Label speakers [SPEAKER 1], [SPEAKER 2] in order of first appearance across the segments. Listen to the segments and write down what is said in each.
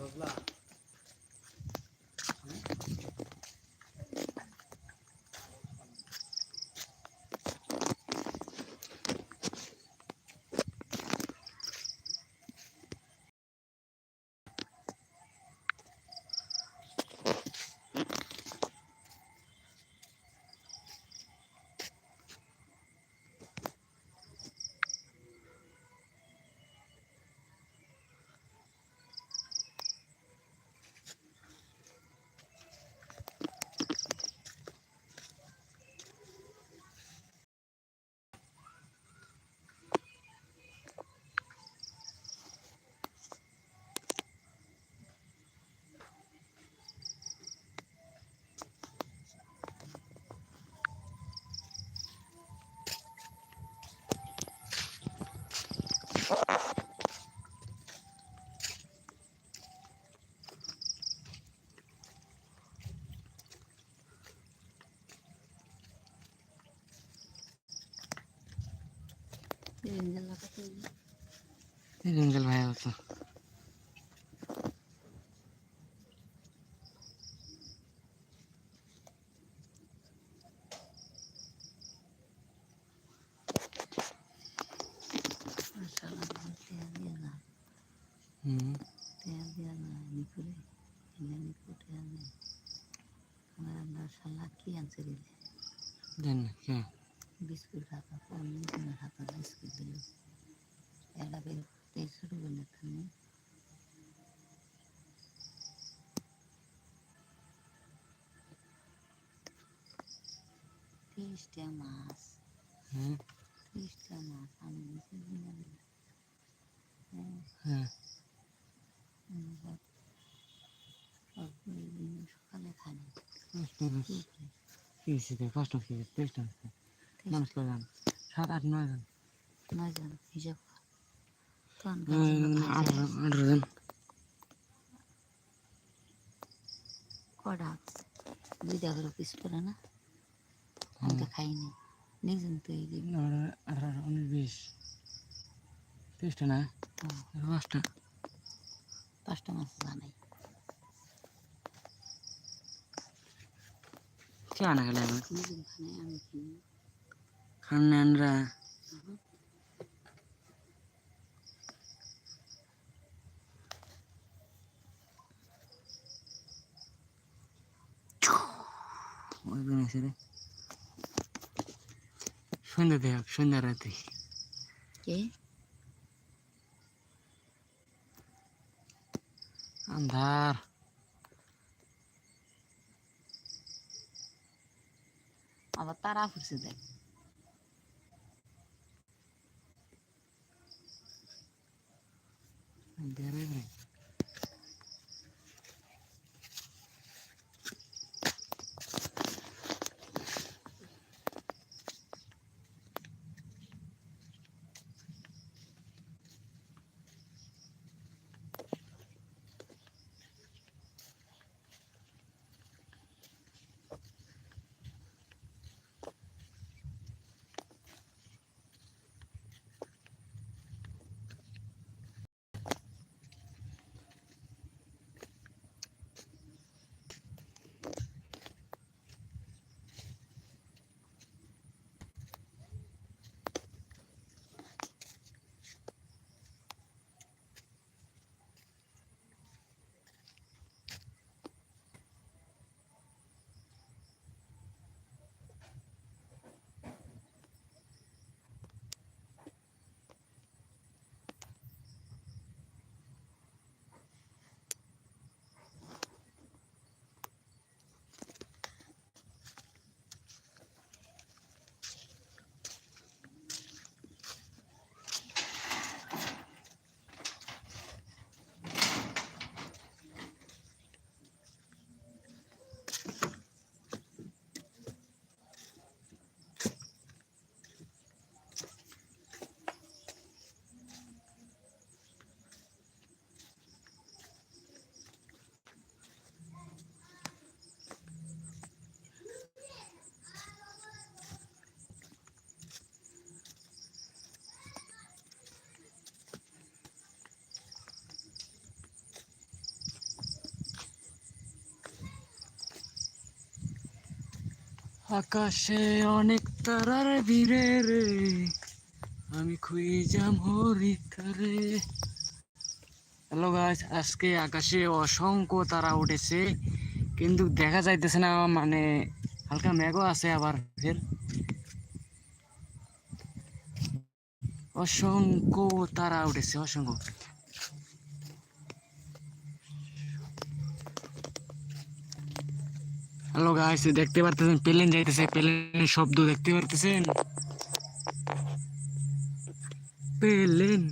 [SPEAKER 1] ভাবলা Wrangler ভাই
[SPEAKER 2] কে? Biscuit খাতা biscuit দিল। মাছ। আমি নিচে কিনে দিলাম। হ্যাঁ।
[SPEAKER 1] হ্যাঁ।
[SPEAKER 2] সব দিন সকালে খাই
[SPEAKER 1] কি কষ্ট কি তেইশটা। মানুষ কজন সাত আট নয় জন
[SPEAKER 2] নয় জন হিসাব
[SPEAKER 1] আঠারো জন
[SPEAKER 2] কটা দুইটা করে পিস করে না? আমি তো খাইনি। নিজেন তো এই দিবি
[SPEAKER 1] আঠারো উনিশ বিশ। তেইশটা না? পাঁচটা।
[SPEAKER 2] পাঁচটা মাছ জানাই
[SPEAKER 1] কে আনা গেলে আমার
[SPEAKER 2] নিজেন খানে আমি কিনি।
[SPEAKER 1] বানিয়েছে রে। সন্ধ্যা দেখ সন্ধ্যা রাতে। আন্ধার।
[SPEAKER 2] আবার তারা ফুরছে দেখ।
[SPEAKER 1] বেড়ে আকাশে অনেক তারার ভিড়ে রে, আমি খুঁজাম হরিতারে হ্যালো গাইস আজকে আকাশে অসংখ্য তারা উঠেছে, কিন্তু দেখা যাইতেছে না মানে হালকা মেঘও আছে আবার ফের। অসংখ্য তারা উঠেছে, অসংখ্য। হ্যালো গাইস দেখতে পারতেছেন? প্লেন যাইতেছে প্লেনের শব্দ দেখতে পারতেছেন? প্লেন।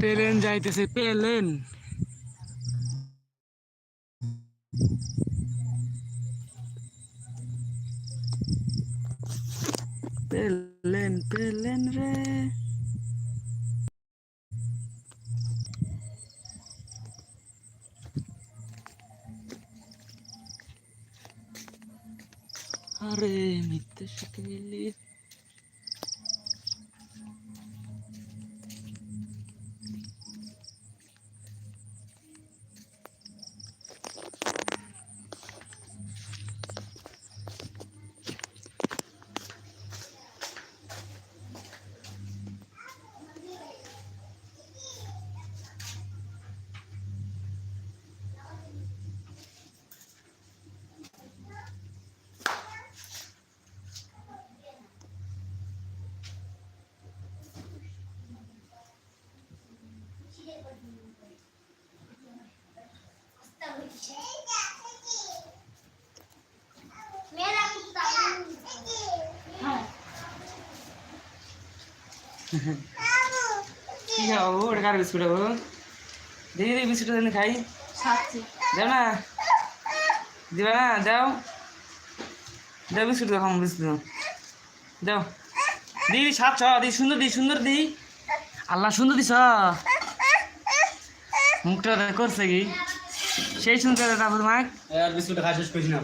[SPEAKER 1] প্লেন যাইতেছে প্লেন। কি খাব? ওটা কার বিস্কুট হব দেখি দেখি বিস্কুট দিন খাই।
[SPEAKER 3] সাথে
[SPEAKER 1] দাও না। দিবা না? দাও। দাও বিস্কুট দাও খাম বিস্কুট দাও। দাও। দি দি সাত ছ দি সুন্দর দি সুন্দর দি আল্লাহ সুন্দর দিছ। মুখটা করছে কি? সেই সুন্দর তারপর
[SPEAKER 4] আর বিস্কুটটা খাওয়া শেষ করিস না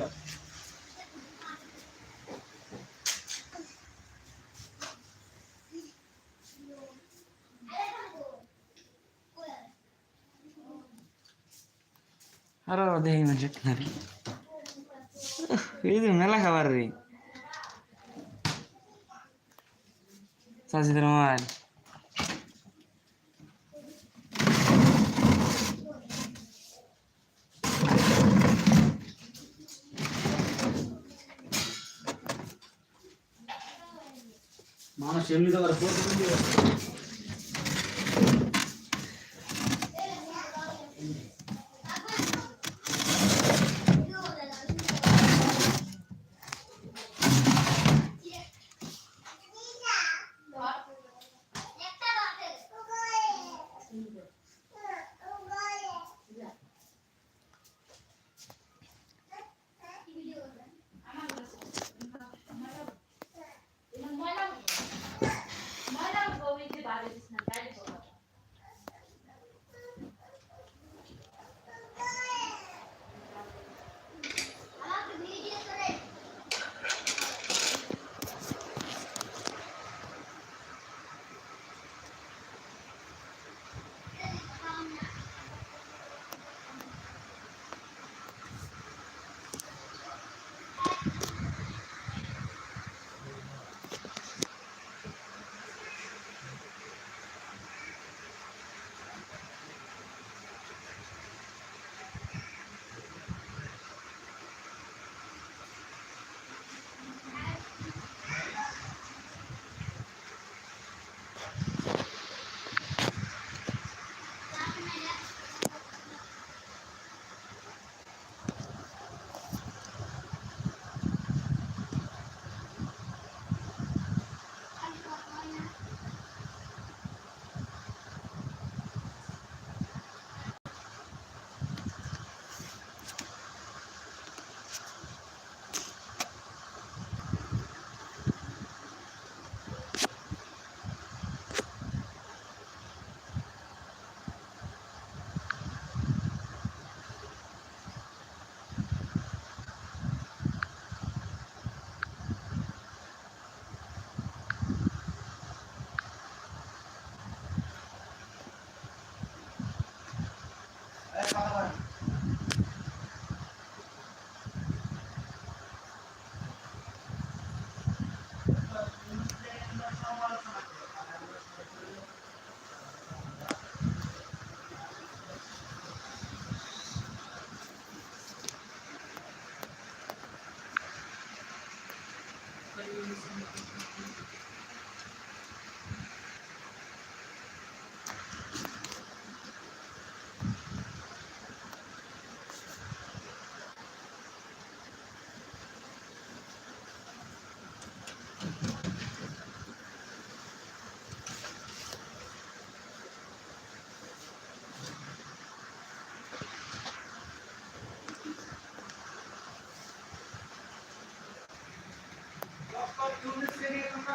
[SPEAKER 4] আবার
[SPEAKER 1] আরও দেখি মানুষ রে এই যে মেলা খাবার রে চাষিদের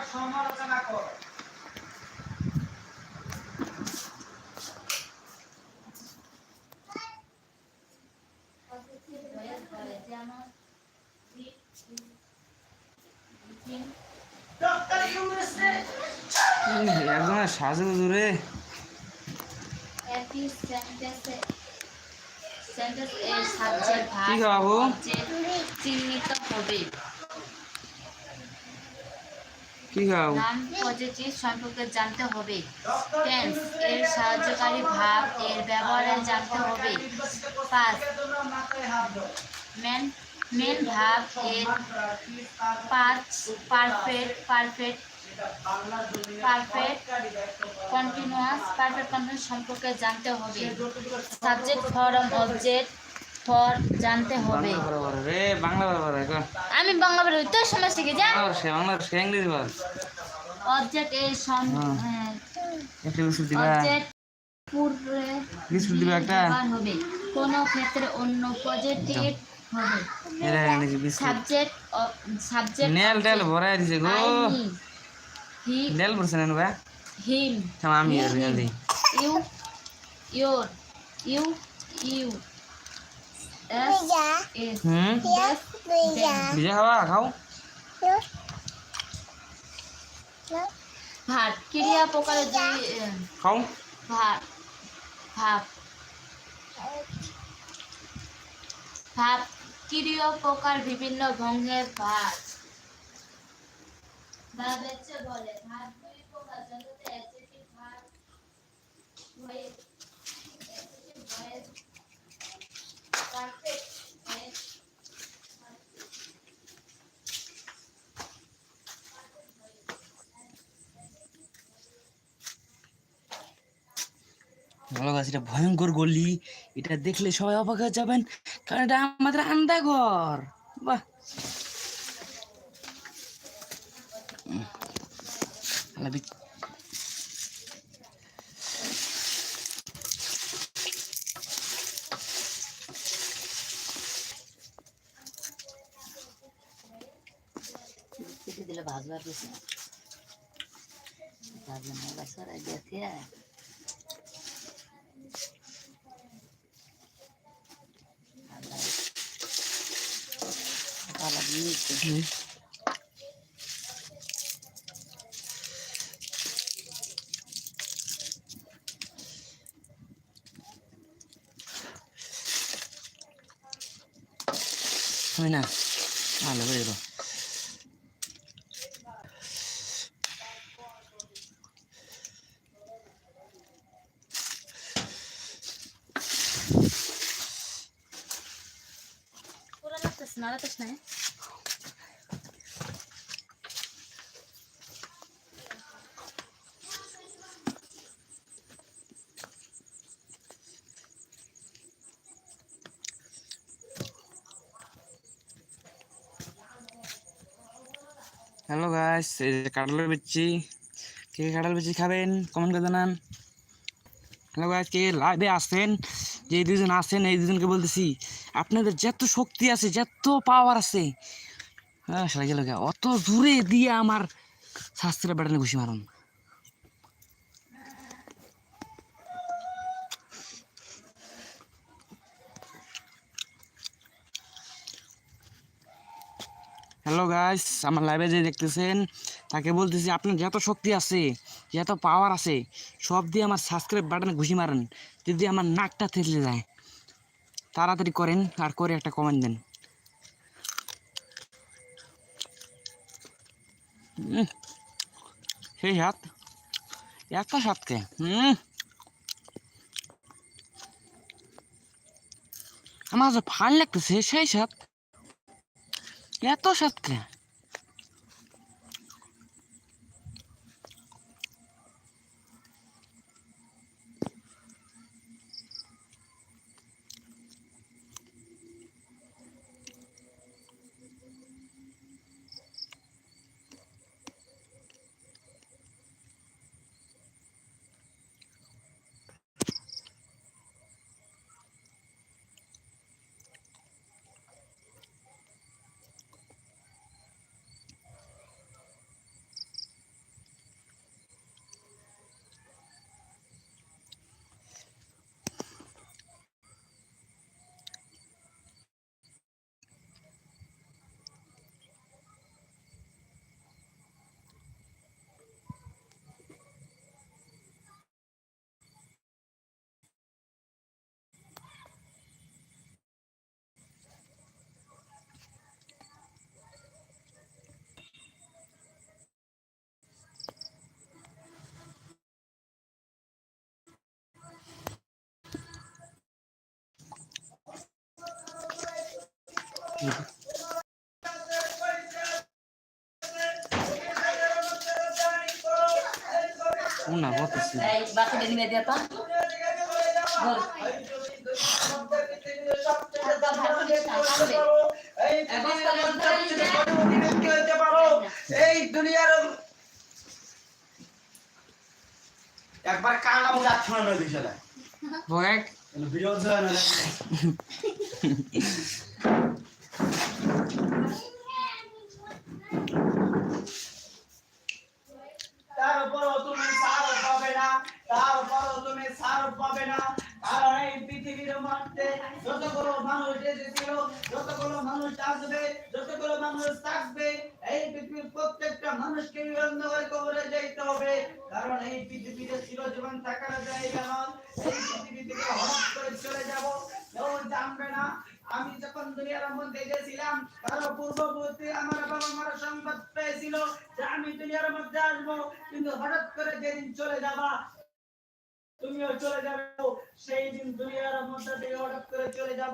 [SPEAKER 4] তো করে।
[SPEAKER 1] একদম সাজে দূরে কি খাব?
[SPEAKER 3] চিহ্নিত হবে।
[SPEAKER 1] কি খাও?
[SPEAKER 3] পজিটিভ সম্পর্কে জানতে হবে। টেন্স এর সাহায্যকারী ভাব, এর ব্যবহারে জানতে হবে। পাঁচ মেন মেন ভাব, এর পাঁচ perfect perfect perfect continuous perfect continuous সম্পর্কে জানতে হবে। সাবজেক্ট ফরম অবজেক্ট ফর জানতে হবে।
[SPEAKER 1] বাংলা বরাবর রে বাংলা বরাবর
[SPEAKER 3] আমি বাংলা বলি তোর সময় শিখে যা
[SPEAKER 1] বাংলা সে বাংলা সে ইংরেজি বল।
[SPEAKER 3] অবজেক্ট এর সম
[SPEAKER 1] হ্যাঁ।
[SPEAKER 3] হ্যাঁ,
[SPEAKER 1] একটা বিস্কুট দিবা।
[SPEAKER 3] অবজেক্ট পূর্বে
[SPEAKER 1] বিস্কুট দিবা একটা।
[SPEAKER 3] হবে। কোন ক্ষেত্রে অন্য পজিটিভ হবে।
[SPEAKER 1] এরা এনেছি বিস্কুট।
[SPEAKER 3] সাবজেক্ট সাবজেক্ট
[SPEAKER 1] নেল টেল ভরাই দিছে গো।
[SPEAKER 3] হি
[SPEAKER 1] নেল পড়ছে না বা
[SPEAKER 3] হিম
[SPEAKER 1] থাম আমি আর
[SPEAKER 3] you your you you
[SPEAKER 1] hmm? ভিজা খাও।
[SPEAKER 3] ভাত ক্রিয়া প্রকারে দুই
[SPEAKER 1] খাও।
[SPEAKER 3] ভাত ভাব ভাব ক্রিয়া প্রকার বিভিন্ন ভঙ্গের ভাত। ভাব বলে ভাব দুই প্রকার যথাযথ অ্যাডজেক্টিভ ভাব ভয়েস
[SPEAKER 1] ভালো গাছ এটা ভয়ঙ্কর গলি এটা দেখলে সবাই অবাক হয়ে যাবেন, কারণ এটা আমাদের আন্দা ঘর বাহ
[SPEAKER 3] দিলে ভাজবার কিছু ভাজলে মজা সরাই দেখে কালা দিয়েছে
[SPEAKER 1] হুম। হয় না ভালো করে দাও
[SPEAKER 3] পুরো লাগতেছে না লাগতেছে না
[SPEAKER 1] হ্যালো গাইস এই যে কাঁঠালের বিচ্ছি। কে কাঁঠাল বিচি খাবেন? কমেন্ট করে জানান। হ্যালো গাইস কে লাইভে আসেন যে দুজন আসেন এই দুজনকে বলতেছি, আপনাদের যত শক্তি আছে, যত পাওয়ার আছে হ্যাঁ সেটা গেল অত দূরে দিয়ে আমার শাস্ত্রের বেড়ানে ঘুষি মারুন হ্যালো গাইস আমার লাইভে যে দেখতেছেন, তাকে বলতেছি, আপনার যত শক্তি আছে, যত পাওয়ার আছে, সব দিয়ে আমার সাবস্ক্রাইব বাটনে ঘুষি মারেন। যদি আমার নাকটা থেতলে যায়, তাড়াতাড়ি করেন, আর করে একটা কমেন্ট দেন। সেই সাত একটা সাতকে হুম আমার যে ভালো লাগতেছে, সেই সাত এত সাতকে ও না বলতেছি
[SPEAKER 3] এই বাকিটা নিয়ে দিয়ে তো বল
[SPEAKER 5] এই দুনিয়ার একবার কান্না মুখে আর নয় বিষয়টা ভিডিও হয় না তারপরও তুমি সার পাবে না তারপরও তুমি সার পাবে না। কারণ এই পৃথিবীর মধ্যে যতগুলো মানুষ এসেছিল, যতগুলো মানুষ আসবে, যতগুলো মানুষ থাকবে, এই পৃথিবীর প্রত্যেকটা মানুষকে বিবন্ধ করে কবরে যেতে হবে। কারণ এই পৃথিবীতে চিরজীবন থাকার জায়গা নয়। এই পৃথিবী থেকে হঠাৎ করে চলে যাব। কেউ জানবে না। আমি যখন দুনিয়ার মধ্যে গেছিলাম তার পূর্ববর্তী আমার বাবা মারা সংবাদ পেয়েছিল যে আমি দুনিয়ার মধ্যে আসব, কিন্তু হঠাৎ করে যেদিন চলে যাবা তুমিও চলে যাবে সেই দিন দুনিয়ার মধ্যে থেকে হঠাৎ করে চলে যাবে।